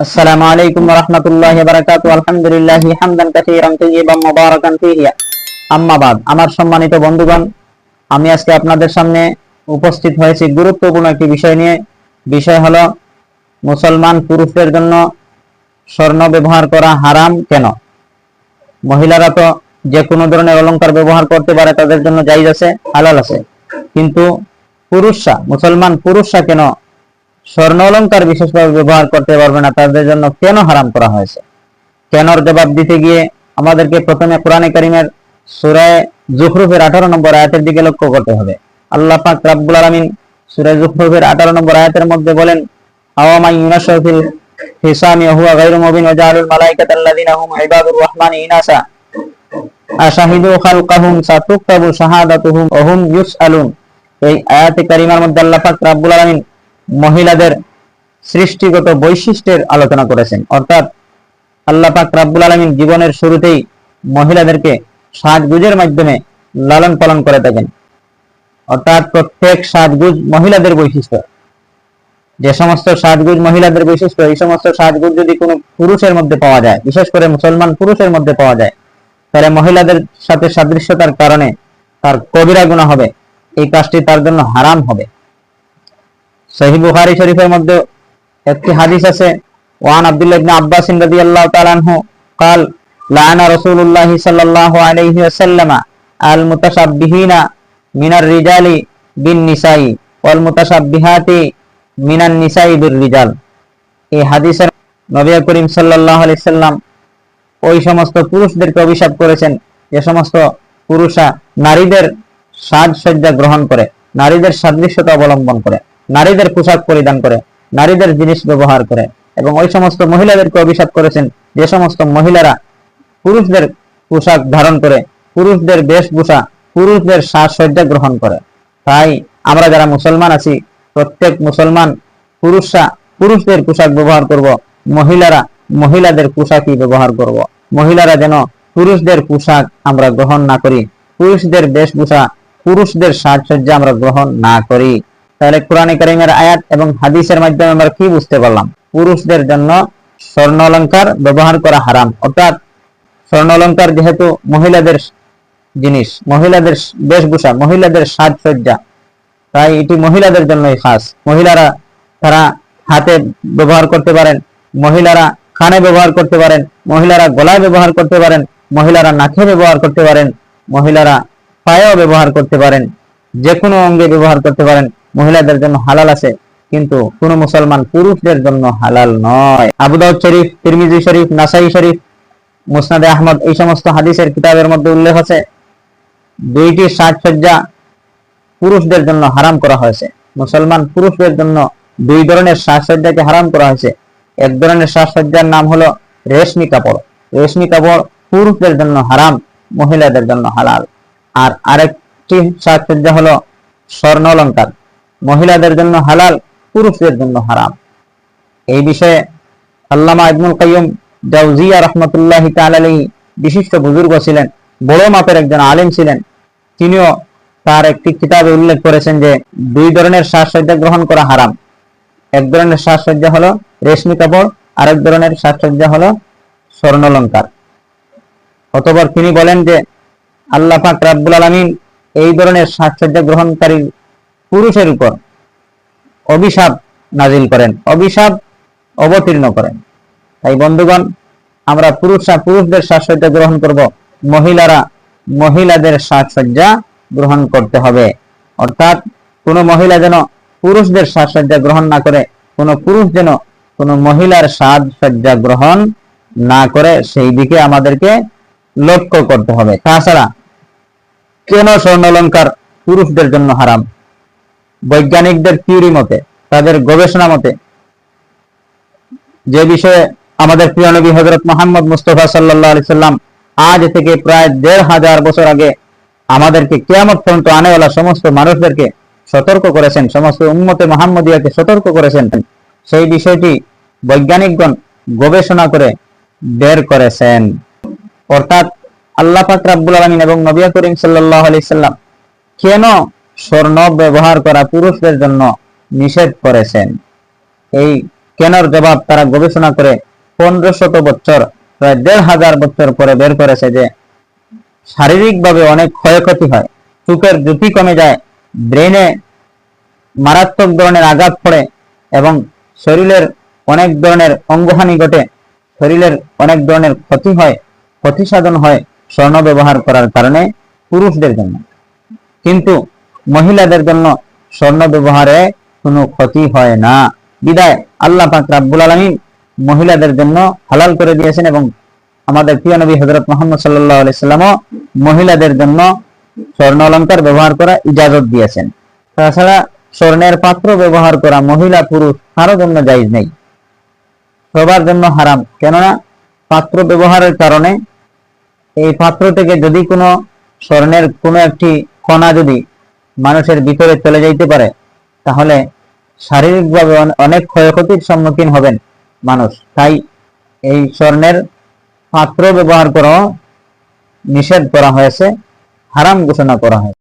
السلام عليكم ورحمة الله وبركاته الحمد لله حمدا كثيرا طيبا مباركا فيه আম্মা বাদ আমার সম্মানিত বন্ধুগণ আমি আজকে আপনাদের সামনে উপস্থিত হয়েছি গুরুত্বপূর্ণ একটি বিষয় নিয়ে বিষয় হলো মুসলমান পুরুষদের জন্য স্বর্ণ ব্যবহার করা হারাম কেন মহিলারা তো যে কোনো ধরনের অলংকার ব্যবহার করতে পারে তাদের জন্য জায়জ আছে হালাল আছে কিন্তু পুরুষরা মুসলমান পুরুষরা কেন স্বর্ণ অলংকার বিশেষভাবে ব্যবহার করতে পারবে না, তাদের জন্য কেন হারাম করা হয়েছে? কেনর জবাব দিতে গিয়ে আমাদেরকে প্রথমে কোরআনে কারিমের সুরায় জুখরুফের আঠারো নম্বর আয়াতের দিকে লক্ষ্য করতে হবে। আল্লাহ পাক রাব্বুল আলামিন সুরায় জুখরুফের আঠারো নম্বর আয়াতের মধ্যে বলেন আওয়ামাই ইউনাশফিল হিসামি হুয়া রহমানি ইনাসা আশাহিদু খালকাহুম শাহাদাতুহুম এই আয়াতে কারিমার মধ্যে আল্লাহ পাক রাব্বুল আলামিন মহিলাদের সৃষ্টিগত বৈশিষ্ট্যের আলোচনা করেছেন। অর্থাৎ আল্লাহ পাক রাব্বুল আলামিন জীবনের শুরুতেই মহিলাদেরকে সাজগুজের মাধ্যমে লালন পালন করে থাকেন। অর্থাৎ প্রত্যেক সাজগুজ মহিলাদের বৈশিষ্ট্য। যে সমস্ত সাজগুজ মহিলাদের বৈশিষ্ট্য, এই সমস্ত সাজগুজ যদি কোনো পুরুষের মধ্যে পাওয়া যায়, বিশেষ করে মুসলমান পুরুষের মধ্যে পাওয়া যায়, তাহলে মহিলাদের সাথে সাদৃশ্যতার কারণে তার কবিরা গুণা হবে, এই কাজটি তার জন্য হারাম হবে। সহিহ বুখারী শরীফের মধ্যে একটি হাদিস আছে ওয়ান আব্দুল্লাহ ইবনে আব্বাস রাদিয়াল্লাহু তাআলা আনহু قال لعن رسول الله صلى الله عليه وسلم المتشبهين من الرجال بالنساء والمتشبهات من النساء بالرجال এই হাদিসের নবী করিম সাল্লাল্লাহু আলাইহি সাল্লাম ওই সমস্ত পুরুষদেরকে অভিশাপ করেছেন যে সমস্ত পুরুষরা নারীদের সাজসজ্জা গ্রহণ করে নারীদের সাদৃশ্যতা অবলম্বন করে নারীদের পোশাক পরিধান করে, নারীদের জিনিস ব্যবহার করে এবং ওই সমস্ত মহিলাদেরকে অভিশাপ করেছেন যে সমস্ত মহিলারা পুরুষদের পোশাক ধারণ করে, পুরুষদের বেশভূষা, পুরুষদের সাজসজ্জা গ্রহণ করে। তাই আমরা যারা মুসলমান আছি, প্রত্যেক মুসলমান পুরুষরা পুরুষদের পোশাক ব্যবহার করব, মহিলারা মহিলাদের পোশাকই ব্যবহার করব। মহিলারা যেন পুরুষদের পোশাক আমরা গ্রহণ না করি, পুরুষদের বেশভূষা, পুরুষদের সাজসজ্জা আমরা গ্রহণ না করি। তাহলে কোরআনে কারিমের আয়াত এবং হাদিসের মাধ্যমে আমরা কি বুঝতে পারলাম? পুরুষদের জন্য স্বর্ণ অলংকার ব্যবহার করা হারাম। অর্থাৎ স্বর্ণ অলংকার যেহেতু মহিলাদের জিনিস, মহিলাদের বেশভূষা, মহিলাদের সাজসজ্জা, তাই এটি মহিলাদের জন্যই খাস। মহিলারা তারা হাতে ব্যবহার করতে পারেন, মহিলারা কানে ব্যবহার করতে পারেন, মহিলারা গলায় ব্যবহার করতে পারেন, মহিলারা নাকে ব্যবহার করতে পারেন, মহিলারা পায়েও ব্যবহার করতে পারেন যে কোনো অঙ্গে ব্যবহার করতে পারেন। মহিলাদের জন্য হালাল আছে, কিন্তু কোন মুসলমান পুরুষদের জন্য হালাল নয়। আবু দাউদ শরীফ, তিরমিজি শরীফ, নাসাই শরীফ, মুসনাদে আহমদ, এই সমস্ত হাদিসের কিতাবের মধ্যে উল্লেখ আছে, দুইটি সাজসজ্জা পুরুষদের জন্য হারাম করা হয়েছে। মুসলমান পুরুষদের জন্য দুই ধরনের সাজসজ্জাকে হারাম করা হয়েছে। এক ধরনের সাজসজ্জার নাম হলো রেশমি কাপড়। রেশমি কাপড় পুরুষদের জন্য হারাম, মহিলাদের জন্য হালাল। আর আরেকটি সাজসজ্জা হলো স্বর্ণ অলঙ্কার মহিলাদের জন্য হালাল, পুরুষদের জন্য হারাম। এই বিষয়ে আল্লামা ইবনুল কাইয়ুম জাউজিয়া রহমতুল্লাহ তাআলা বিশিষ্ট বুজুর্গ ছিলেন, বড় মাপের একজন আলেম ছিলেন। তিনিও তার একটি কিতাবে উল্লেখ করেছেন যে, দুই ধরনের সাজসজ্জা গ্রহণ করা হারাম। এক ধরনের সাজসজ্জা হলো রেশমি কাপড়, আরেক ধরনের সাজসজ্জা হলো স্বর্ণলঙ্কার। অতপর তিনি বলেন যে, আল্লাহ পাক রাব্বুল আলামিন এই ধরনের সাজসজ্জা গ্রহণকারী পুরুষের উপর অভিশাপ নাজিল করেন, অভিশাপ অবতীর্ণ করেন। তাই বন্ধুগণ, আমরা পুরুষরা পুরুষদের সাজসজ্জা গ্রহণ করব, মহিলারা মহিলাদের সাজসজ্জা গ্রহণ করতে হবে। অর্থাৎ কোনো মহিলা যেন পুরুষদের সাজসজ্জা গ্রহণ না করে, কোনো পুরুষ যেন কোনো মহিলার সাজসজ্জা গ্রহণ না করে, সেই দিকে আমাদেরকে লক্ষ্য করতে হবে। তাছাড়া কেন স্বর্ণলঙ্কার পুরুষদের জন্য হারাম? বৈজ্ঞানিকদের থিওরি মতে, তাদের গবেষণা মতে, যে বিষয়ে আমাদের প্রিয় নবী হজরত মোহাম্মদ মুস্তফা সাল্লাহ আলি সাল্লাম আজ থেকে প্রায় দেড় হাজার বছর আগে আমাদেরকে কেয়ামত পর্যন্ত আনেওয়ালা সমস্ত মানুষদেরকে সতর্ক করেছেন, সমস্ত উম্মতে মোহাম্মদিয়াকে সতর্ক করেছেন। সেই বিষয়টি বৈজ্ঞানিকগণ গবেষণা করে বের করেছেন। অর্থাৎ আল্লাহ পাক রাব্বুল আলামিন এবং নবী করিম সাল্লাল্লাহু আলি সাল্লাম কেন স্বর্ণ ব্যবহার করা পুরুষদের জন্য নিষেধ করেছেন। এই কেনর জবাব তারা গবেষণা করে পনেরো শত বছর, প্রায় দেড় হাজার বছর পরে বের করেছে যে, শারীরিকভাবে অনেক ক্ষয়ক্ষতি হয়। চোখের জ্যোতি কমে যায়, ব্রেনে মারাত্মক ধরনের আঘাত পড়ে এবং শরীরের অনেক ধরনের অঙ্গহানি ঘটে। শরীরের অনেক ধরনের ক্ষতি হয় ক্ষতি সাধন হয় স্বর্ণ ব্যবহার করার কারণে পুরুষদের জন্য। কিন্তু মহিলাদের জন্য স্বর্ণ ব্যবহারে কোনো ক্ষতি হয় না। বিদায়। আল্লাহ পাক রাব্বুল আলামিন মহিলাদের জন্য হালাল করে দিয়েছেন এবং আমাদের প্রিয় নবী হযরত মুহাম্মদ সাল্লাল্লাহু আলাইহি সাল্লামও মহিলাদের জন্য স্বর্ণ অলংকার ব্যবহার করা ইজাজত দিয়েছেন। তাছাড়া স্বর্ণের পাত্র ব্যবহার করা মহিলা, পুরুষ কারও জন্য জায়েজ নেই। সবার জন্য হারাম। কেননা পাত্র ব্যবহারের কারণে এই পাত্র থেকে যদি কোনো স্বর্ণের কোনো একটি কণা যদি মানুষের ভিতরে চলে যাইতে পারে, তাহলে শারীরিকভাবে অনেক ক্ষয়ক্ষতির সম্মুখীন হবেন মানুষ। তাই এই স্বর্ণের পাত্র ব্যবহার করা নিষেধ করা হয়েছে, হারাম ঘোষণা করা হয়েছে।